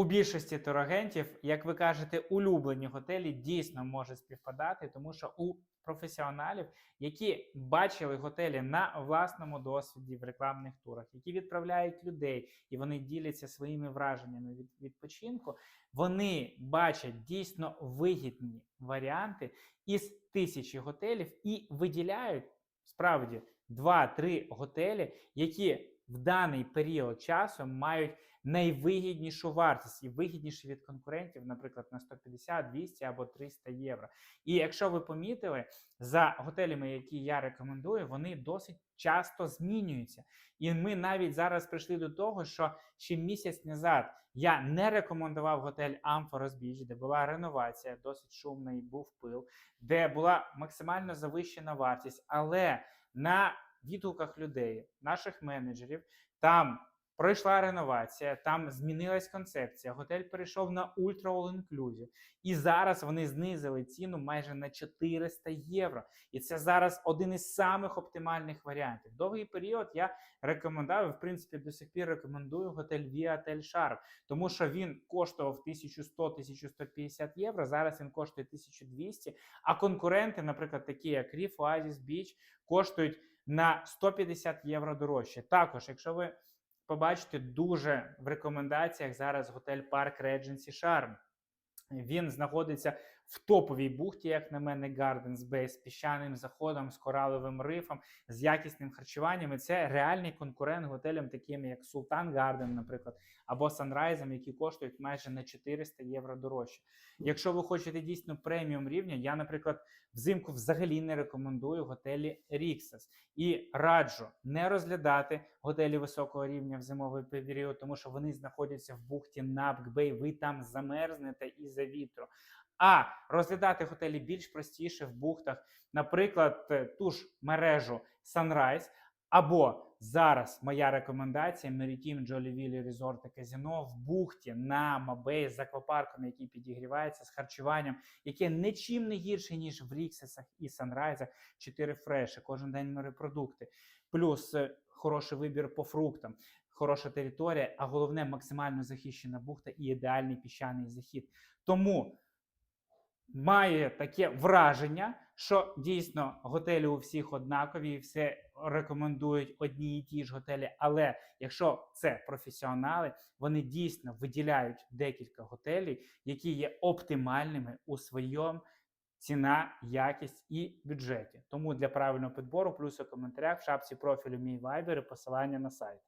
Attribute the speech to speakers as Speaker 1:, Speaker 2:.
Speaker 1: У більшості турагентів, як ви кажете, улюблені готелі дійсно можуть співпадати, тому що у професіоналів, які бачили готелі на власному досвіді в рекламних турах, які відправляють людей і вони діляться своїми враженнями від відпочинку, вони бачать дійсно вигідні варіанти із тисячі готелів і виділяють справді 2-3 готелі, які в даний період часу мають найвигіднішу вартість і вигідніше від конкурентів, наприклад, на 150, 200 або 300 євро. І якщо ви помітили, за готелями, які я рекомендую, вони досить часто змінюються. І ми навіть зараз прийшли до того, що ще місяць назад я не рекомендував готель Amphorus Beach, де була реновація, досить шумний був пил, де була максимально завищена вартість, але на відгуках людей, наших менеджерів, там пройшла реновація, там змінилась концепція. Готель перейшов на Ultra All Inclusive. І зараз вони знизили ціну майже на 400 євро. І це зараз один із самих оптимальних варіантів. Довгий період я рекомендував, і, в принципі, до сих пір рекомендую готель Hotel Sharp, тому що він коштував 1100-1150 євро. Зараз він коштує 1200. А конкуренти, наприклад, такі як Reef Oasis Beach, коштують на 150 євро дорожче. Також, якщо ви побачите дуже в рекомендаціях зараз готель Парк Regency Charm. Він знаходиться в топовій бухті, як на мене, Gardens Bay, з піщаним заходом, з кораловим рифом, з якісним харчуванням. І це реальний конкурент готелям, таким як Sultan Garden, наприклад, або Sunrise, які коштують майже на 400 євро дорожче. Якщо ви хочете дійсно преміум рівня, я, наприклад, взимку взагалі не рекомендую готелі Rixos. І раджу не розглядати готелі високого рівня в зимовий період, тому що вони знаходяться в бухті Напкбей, ви там замерзнете із-за вітру. А розглядати готелі більш простіше в бухтах, наприклад, е, ту ж мережу Sunrise, або зараз моя рекомендація Jolly Valley Resort і Казино в бухті на Мабей з аквапарком, який підігрівається з харчуванням, яке нічим не гірше, ніж в Ріксесах і Санрайзах, 4 фреші, кожен день морепродукти, плюс е, хороший вибір по фруктам. Хороша територія, а головне максимально захищена бухта і ідеальний піщаний захід. Тому має таке враження, що дійсно готелі у всіх однакові, все рекомендують одні і ті ж готелі. Але якщо це професіонали, вони дійсно виділяють декілька готелів, які є оптимальними у своєму ціна, якість і бюджеті. Тому для правильного підбору плюс у коментарях в шапці профілю мій вайбер і посилання на сайт.